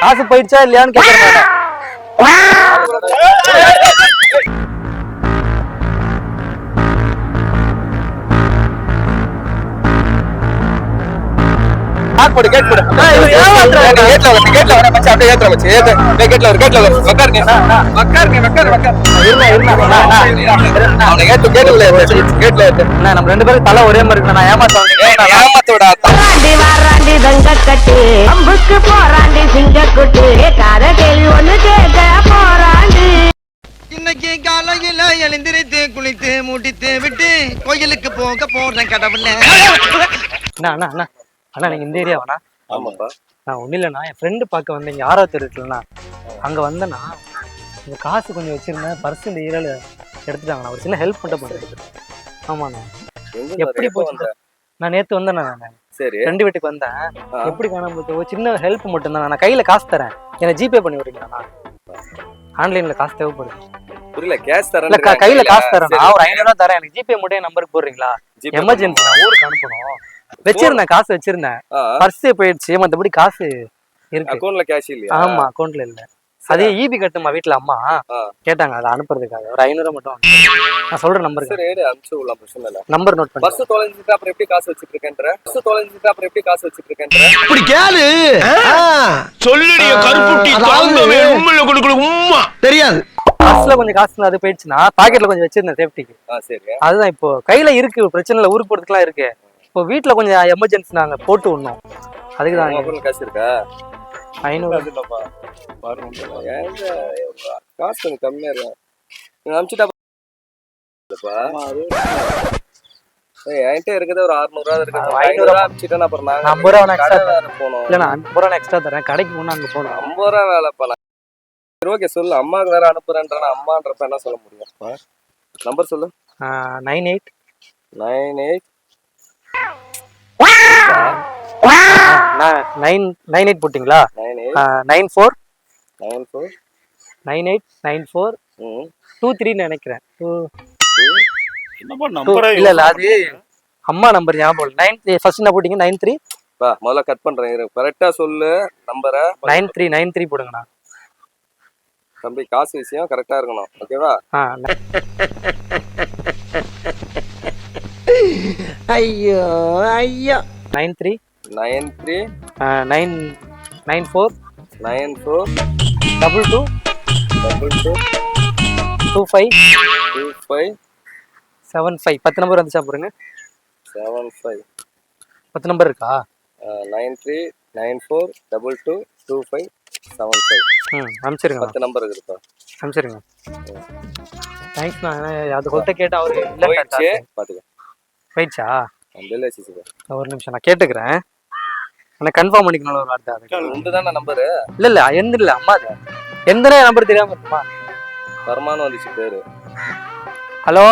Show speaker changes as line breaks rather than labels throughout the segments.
காசு போயிடுச்சா இல்லையான்னு கேக்குறேன்
கேட் போடு கேட் போடு. கேட்ல வர கேட்ல வர மச்சான் அப்படியே ஏத்துற மச்சான் ஏத்து. டேய் கேட்ல வர கேட்ல வர. உட்கார் நீ
அண்ணா.
அவனை கேட்டு கேட்டுல ஏத்து கேட்ல ஏத்து.
நம்ம ரெண்டு பேரும் தலை ஒரே மாதிரி இருக்கு நான் ஏமாத்த
ஏய்
தங்க கட்டு அம்புக்கு போராண்டி சிங்கக்குட்டு. காத கேள்வி ஒண்ணு கேட்க போராண்டி
இன்னைக்கு காலையில எழுந்திருத்து குளித்து முடித்து விட்டு கோயிலுக்கு போக போறேன் கடவுள.
அண்ணா அண்ணா அண்ணா. அண்ணா நீங்க இந்த ஏரியாவாண்ணா
ஆமாப்பா.
நான் ஒன்றும் இல்லைண்ணா. என் ஃப்ரெண்டு பார்க்க வந்தேன். இங்கே ஆறாவது இருக்குல்லண்ணா. அங்கே வந்தேண்ணா. இந்த காசு கொஞ்சம் வச்சிருந்தேன். பர்ஸ் இந்த ஏரியாவில் எடுத்துட்டாங்கண்ணா. ஒரு சின்ன ஹெல்ப் மட்டும் பண்ணுறேன் ஆமாண்ணா. எப்படி
எப்போ
போச்சு
வந்த?
நான் நேற்று வந்தேண்ணா நான்.
சரி.
ஃப்ரெண்டு வீட்டுக்கு வந்தேன். எப்படி காணாம போச்சு? ஒரு சின்ன ஹெல்ப் மட்டும் தான் நான் கையில் காசு தரேன். எனக்கு ஜிபே பண்ணி விடுறீங்களா? ஆன்லைனில் காசு தேவைப்படுது.
புரியல கேஷ் தரேன்
இல்லை கையில் காசு தரேன். நான் ஒரு ஐநூறுரூவா தரேன். எனக்கு ஜிபே மட்டும் நம்பருக்கு போடுறீங்களா? எமர்ஜென்சி நான் ஊருக்கு அனுப்பணும். வச்சிருந்தேன் காசு வச்சிருந்தேன். பர்ஸே போயிடுச்சு. மத்தபடி காசு இருக்கு.
அக்கவுண்ட்ல கேஷ் இல்லையா?
ஆமா அக்கௌண்ட்ல இல்ல. அதே ஈபி கட்டுமா வீட்ல அம்மா. கேட்டாங்க அதை அனுப்புறதுக்காக. ஒரு ஐநூறு மட்டும் அனுப்பு. நான் சொல்ற நம்பருக்கு. நம்பர் நோட் பண்ணி.
பஸ் தொலைஞ்சிட்டு அப்புறம் எப்படி காசு வச்சிட்டு இருக்கேன்ற பஸ் தொலைஞ்சிட்டு அப்புறம் எப்படி காசு வச்சிட்டு இருக்கேன்ற
இப்படி கேளு.
சொல்லுடி கருப்புட்டி தாங்கவே உண்மையில கொடுக்கல உம்மா.
தெரியாது.
பஸ்ல கொஞ்சம் காசு அது போயிடுச்சுன்னா பாக்கெட்ல கொஞ்சம் வச்சிருந்தேன் சேஃப்டிக்கு
ஆ சரி
அதுதான் இப்போ. கையில இருக்கு பிரச்சனை இல்ல ஊருக்கு போறதுக்குலாம் இருக்கு. இப்போ வீட்ல கொஞ்சம் எமர்ஜென்சி நாங்க போட்டு விடணும். அதுக்கு தான்
காசு இருக்கா?
ஐநூறு.
காசு கொஞ்சம் கம்மியா இருக்கும் நீங்க அனுப்பிச்சுட்டா இல்லப்பா. ஏய், என்கிட்ட இருக்கிறது ஒரு 600 ரூபா இருக்கு.
அது
ஒரு
500
500 ரூபா அனுப்பிச்சுட்டா அப்புறம்
நான் ஐம்பது ரூபா
போகணும்.
இல்ல நான் ஐம்பது ரூபா எக்ஸ்ட்ரா தரேன். கடைக்கு போனா அங்க போகணும்.
50 ரூபா வேலைப்பா. நான் சரி ஓகே சொல்லு. அம்மாவுக்கு வேற அனுப்புறேன்ற அம்மான்றப்ப என்ன சொல்ல முடியும்? நம்பர் சொல்லு.
Nine eight
nine eight
nine nine eight போட்டிங்களா?
Nine eight.
Nine four.
Nine four.
Nine eight nine four. Two த்ரீன்னு நினைக்கிறேன். டூ. இல்ல இல்ல அது அம்மா நம்பர் ஞாபகம் இல்லை. நைன் ஃபர்ஸ்ட் என்ன போட்டீங்க? Nine three?
முதல்ல கட் பண்றேன். கரெக்டா சொல்லு நம்பரை
நைன் த்ரீ நைன் த்ரீ போடுங்கண்ணா.
தம்பி காசு விஷயம் கரெக்டா இருக்கணும். ஓகேவா
ஐயோ ஐயோ.
Nine three.
Nine three
nine nine four.
Nine four
double two.
Double two
two five.
Two five
seven five. பத்து நம்பர் வந்துச்சா பாருங்க.
செவன் ஃபைவ்
பத்து நம்பர் இருக்கா?
Nine three nine four double two two five seven five.
ம் அனுப்பிச்சிருங்க.
பத்து number இருக்குப்பா.
அனுப்பிச்சிருங்க. Thanks நான் அது கொட்ட கேட்ட அவரு இல்லை
பாத்துக்க.
போயிடுச்சா? ஒரு நிமிஷம் நான் கேட்டுக்கிறேன். ஆனால் கன்ஃபார்ம் பண்ணிக்கணும் ஒரு வார்த்தை அது.
உண்டு தானே நம்பரு?
இல்ல இல்ல எந்த இல்ல அம்மா அது. எந்த நம்பர் தெரியாம இருக்குமா?
வருமானம் வந்துச்சு பேரு.
ஹலோ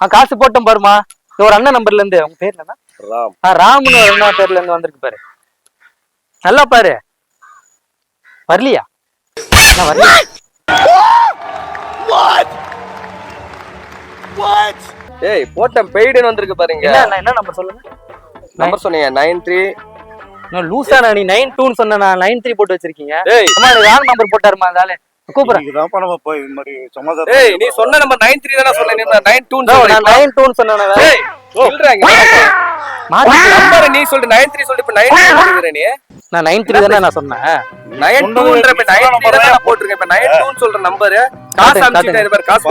ஆ காசு போட்டோம் பாருமா. இது ஒரு அண்ணன் நம்பர்ல இருந்து உங்க பேர் என்ன?
ராம்.
ஆ ராம்னு ஒரு அண்ணா பேர்ல இருந்து வந்திருக்கு பாரு. நல்லா பாரு. வரலையா?
ஏய் போட்டேன் பெய்டுன்னு வந்திருக்கு பாருங்க.
என்ன நம்பர் சொல்லுங்க?
நம்பர் சொன்னீங்க நைன் த்ரீ
நான் லூசா நீ நைன் டூன்னு சொன்ன நான் நைன் த்ரீ போட்டு வச்சிருக்கீங்க. ராங் நம்பர் போட்டாருமா ஆளு? கூப்பிடுறேன்
இதுதான் நம்ம போய் இந்த மாதிரி சமாதானம்
ஏய் நீ சொன்ன நம்பர் நைன் த்ரீ தானே சொன்ன நைன் டூ
நான் டூன்னு சொன்னேன்.
ஏய் சொல்றாங்க
மாத்தி
நம்பர் நீ சொல்லிட்டு நைன் த்ரீ சொல்லிட்டு இப்ப நைன் நீ?
நான் நைன் த்ரீ தானே நான் சொன்னேன்.
நைன் டூன்ற இப்ப நைன் த்ரீ தானே நான் போட்டிருக்கேன். இப்ப நைன் டூன்னு சொல்ற நம்பர் காசு அனுப்பிச்சுட்டேன் பாரு காசு.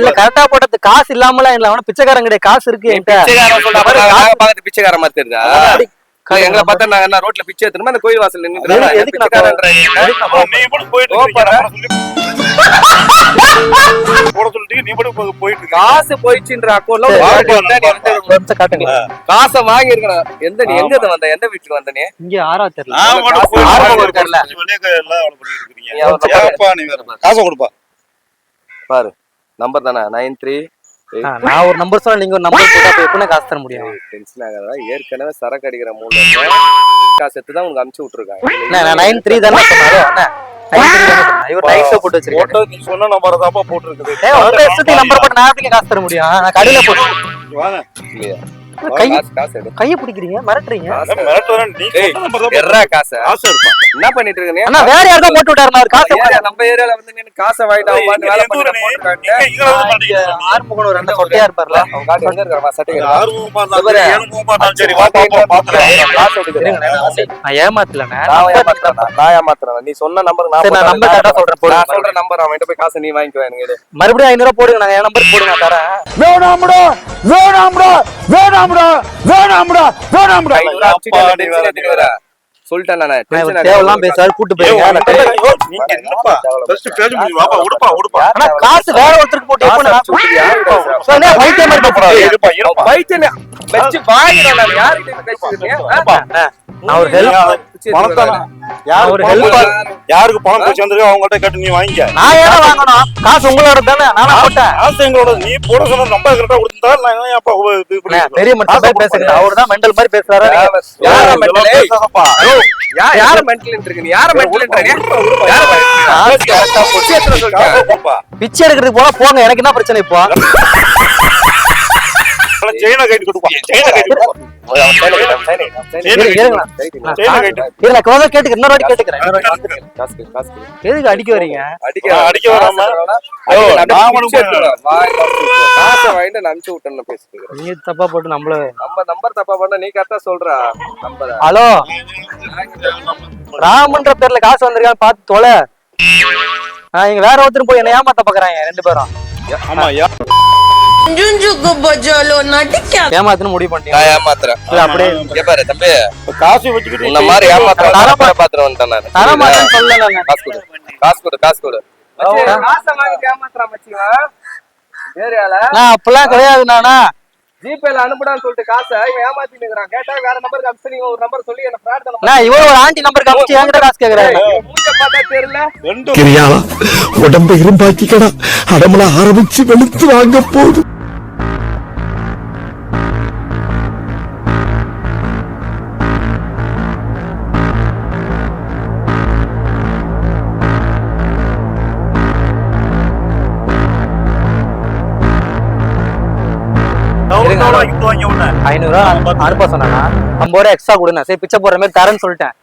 இல்ல கரெக்டா போட்டது காசு இல்லாமலாம் இல்ல. அவன பிச்சைக்காரன் கிடையாது. காசு இருக்கு என்கிட்ட.
பிச்சைக்காரன் சொல்ற மாதிரி பிச்சைக்காரன் மாதிரி தெரியுதா? எங்களை பார்த்தா நாங்க என்ன ரோட்ல பிச்சை எடுத்துமா இந்த கோயில் வாசல் காசு போயிடுச்சுன்ற அக்கௌண்ட்ல
காட்டுங்க.
காசை வாங்கி இருக்கணும் எந்த நீ எங்க வந்த? எந்த வீட்டுக்கு வந்த நீ
இங்க ஆறா தெரியல
காசு
கொடுப்பா.
பாரு. நம்பர் தானே? நைன் த்ரீ
நான் ஒரு நம்பர் சொன்னா நீங்க ஒரு நம்பர் போட்டா அப்ப எப்படின்னா காசு தர முடியும்?
டென்ஷன் ஆகாதா ஏற்கனவே சரக்கு அடிக்கிற மூணு காசு எடுத்து தான் உனக்கு அனுப்பிச்சு விட்டுருக்காங்க.
நான் நைன் த்ரீ தானே சொன்னேன். இவர் டூ போட்டு
நீ சொன்ன நம்பரை தான்ப்பா போட்டிருக்குது.
உங்க நம்பர் போட்டு நான் எப்படி காசு தர முடியும்? நான் கடையில போட்டு
வாங்க.
இல்லையா?
கைய பிடிக்கிறீங்க மிரட்டுறீங்க.
என்ன பண்ணிட்டு இருக்க நீ
அண்ணா வேற யாருக்கா போட்டு அவர் காசை
நம்ம ஏரியால வந்து நின்னு வாங்கிட்டு வேலை
ஒரு சொட்டையா இருப்பார்ல?
காட்டு எங்க
சரி வா பாத்துறேன்
எடுக்கிறேன்.
நான்
ஏமாத்துறேன். நீ சொன்ன நம்பர் நான்
சரி, சொல்றேன்.
நான் சொல்ற நம்பர் அவன்கிட்ட போய் காசை நீ வாங்கிக்கோ எனக்கு.
மறுபடியும் ஐநூறு ரூபா போடுங்க நான் என் நம்பர் போடுங்க தரேன்.
வேணாம்டா வேணாம்டா வேணாம்டா வேணாம்டா வேணாம்டா.
சொல்லிட்டேன் நானு.
தேவையெல்லாம் பேசுறாரு கூட்டு போயிருங்க
நீங்க என்னப்பா? ஃபர்ஸ்ட் பேஜ் முடிஞ்சு வாப்பா உடுப்பா உடுப்பா.
ஆனா காசு வேற ஒருத்தருக்கு போட்டு எப்போ நான் மாதிரி
இருப்பா இருப்பா.
வச்சு வாங்கிடா நான் யார்கிட்ட?
நான் ஒரு
யாருக்கு பணம் போய் சேர்ந்துருக்கு அவங்கள்ட்ட கேட்டு நீ வாங்கிக்க.
நான் ஏன் வாங்கணும்? காசு உங்களோட தானே? நானா போட்டேன்.
காசு எங்களோட நீ போட சொன்ன நம்பர் கரெக்டா கொடுத்தா நான் ஏன் அப்பா
பெரிய மனுஷன் பேசுறேன் அவரு தான் மெண்டல் மாதிரி பேசுறாரு
யார
பேசாதப்பா.
யா- யார mental ன்ட்டு இருக்க நீ? யார பொச்சி?
காசு கொடுப்பா.
பிச்சை எடுக்கிறதுக்கு போனா போங்க. எனக்கு என்ன பிரச்சனை இப்போ?
கொடுப்பா. செயினை
கொடு,
அடிக்க வரீங்க?
அடிக்க
அடிக்க வராம.
காசு கொடு. காசை வாங்கிட்டு நான் அனுப்பிச்சு விட்டேன்னு பேசிட்டு.
நீங்க தப்பா போட்டு நம்மள
நம்ம நம்பர் தப்பா பண்ணா நீ கரெக்டா சொல்றா.
ஹலோ? ராமன்ற பேர்ல காசு வந்திருக்கான்னு பார்த்து தொலை. ஆஹ் இங்க வேற ஒருத்தரும் போய் என்ன ஏமாத்த பாக்குறாங்க ரெண்டு பேரும்.
ஆமா
ஏமாத்துன்னு முடிவு பண்ணிட்டீங்க.
நான் ஏமாத்துறேன்.
இல்ல அப்படியே
இங்க பாரு தம்பி.
இப்ப காசு வச்சுக்கிட்டு
உன்ன மாதிரி ஏமாத்துறேன் தரமா பாத்துறேன் வந்துட்டேன் நானு.
தர மாட்டேன்னு சொல்லல நான்.
காசு கொடு. காசு கொடு காசு கொடு. காசை வாங்கிட்டு ஏமாத்துறான் மச்சிவா ஏரியால.
நான் அப்பெல்லாம் கிடையாது நானா.
ஜிபேல அனுப்புடான்னு சொல்லிட்டு காசை இவன் ஏமாத்தி நிக்கிறான் கேட்டா வேற நம்பருக்கு அனுப்பிச்சு நீங்க ஒரு நம்பர் சொல்லி என்ன ஃப்ராட் பண்ண
நான் இவன் ஒரு ஆண்டி என்கிட்ட காசு கேக்குறாரு.
மூஞ்ச பார்த்தா தெரியல.
ரெண்டு
உடம்ப இரும்பாக்கிக்கடா. அடமல ஆரம்பிச்சு வெளுத்து வாங்க போகுது.
அனுப்ப சொன்னா ஐம்பது ரூபா எக்ஸ்ட்ரா கொடுங்க சரி பிச்சை போடுற மாதிரி தரேன்னு சொல்லிட்டேன்.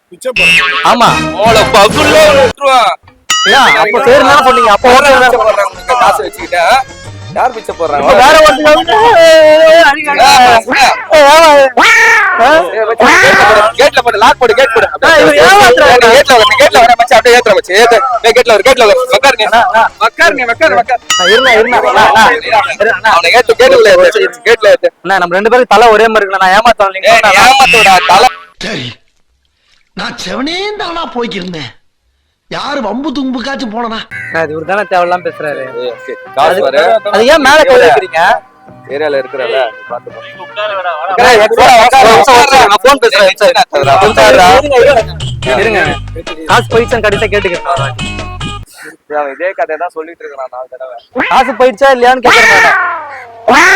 ஆமா. அப்ப சொன்னீங்க. அப்ப
காசு? யார் பிச்சை போடுறாங்க?
இப்ப வேற ஒருத்தர்
கேட்ல போடு லாக் போடு கேட் போடு. கேட்ல வர கேட்ல வர மச்சான் அப்படியே ஏத்துற மச்சான் ஏத்து. கேட்ல வர கேட்ல வர. நீ. நீ அவனை ஏத்து கேட்ல கேட்ல ஏத்து
அண்ணா, நம்ம ரெண்டு பேரும் தலை ஒரே மாதிரி இருக்குண்ணா. நான் ஏமாத்தோம் நீங்க
ஏமாத்தோடா தலை.
சரி நான் செவனே தானா போய்க்கிருந்தேன். யாரு வம்பு தும்புக்காச்சும் போனனா?
அண்ணா, இது இவரு தானே தேவையில்லாம் பேசுறாரு.
காசு வர
அது ஏன் மேல கை வைக்கிறீங்க?
ஏரியால இருக்கிறல பாத்து போ.
ஏய், extra உட்காரு, உட்காரு, உட்காரு. நான் phone பேசுறேன். காசு போயிடுச்சான்னு கடைசியா கேட்டுக்கிறேன்
இதே கதை தான் சொல்லிட்டு இருக்கான் நாலு தடவை.
காசு போயிடுச்சா இல்லையான்னு கேக்குறேன்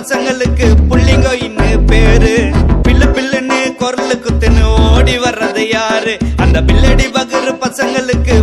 பசங்களுக்கு புள்ளிங்கோயின்னு பேரு. பில்லு பில்லுன்னு குரலு குத்துன்னு ஓடி வர்றது யாரு? அந்த பில்லடி பகுரு பசங்களுக்கு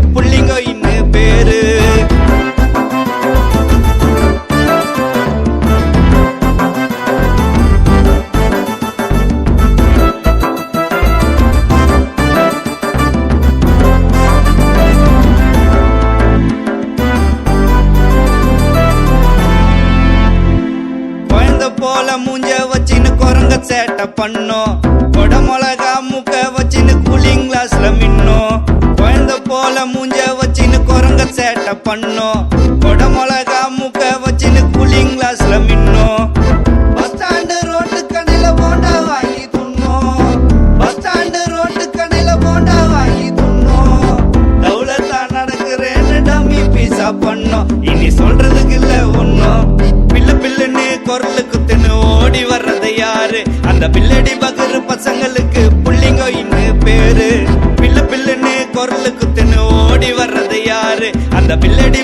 கொடமிளகா முக்க வச்சின்னு கூலிங் கிளாஸ்ல மின்னும். குழந்த போல மூஞ்ச வச்சின்னு குரங்க சேட்டை பண்ணும். கொடமிளகா முக்க வச்சின்னு கூலிங் கிளாஸ்ல மின்னும். பஸ் ஸ்டாண்டு ரோட்டு கடையில போண்டா வாங்கி துண்ணும் பஸ் ஸ்டாண்டு ரோட்டு கடையில போண்டா வாங்கி துண்ணும் தௌலத்தா நடக்கிறேன்னு டம்மி பீஸா பண்ணோம். இனி பசங்களுக்கு புள்ளிங்கோயின்னு பேரு. பில்லு பில்லுன்னு குரலுக்கு தின்னு ஓடி வர்றது யாரு? அந்த பில்லடி